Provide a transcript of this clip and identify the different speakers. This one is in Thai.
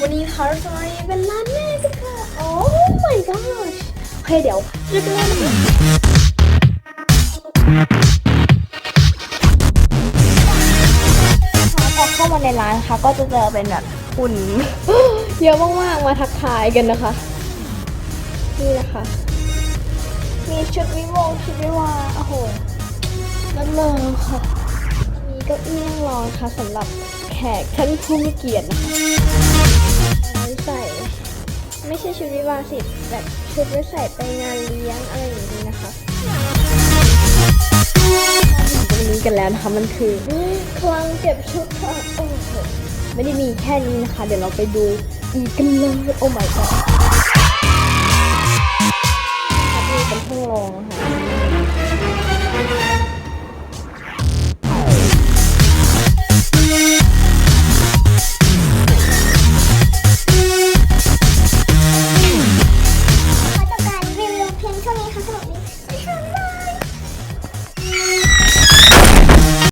Speaker 1: วันนี้นะคะเราจะมาเป็นร้านแม่กันค่ะ โอ้ my gosh โอเคเดี๋ยวเริ่มกันเลยนะคะพอเข้ามาในร้านค่ะก็จะเจอเป็นแบบหุ่นเยอะมากๆ มาทักทายกันนะคะ นี่นะคะ มีชุดวิโวงชุดวิวาโอ้โหเลิศเลยค่ะ มีเก้าอี้นั่งรอค่ะสำหรับแขกท่านผู้มีเกียรตินะคะ ช่ชุดวิวาสิแบบชุดไว้ใส่ไปงานเลี้ยงอะไรอย่างนี้นะคะมาถึงตรงนี้กันแล้วนะคะมันคือคลังเก็บชุดค่ะโอ้โหไม่ได้มีแค่นี้นะคะ เดี๋ยวเราไปดูอีกกันเลยโอ้ my god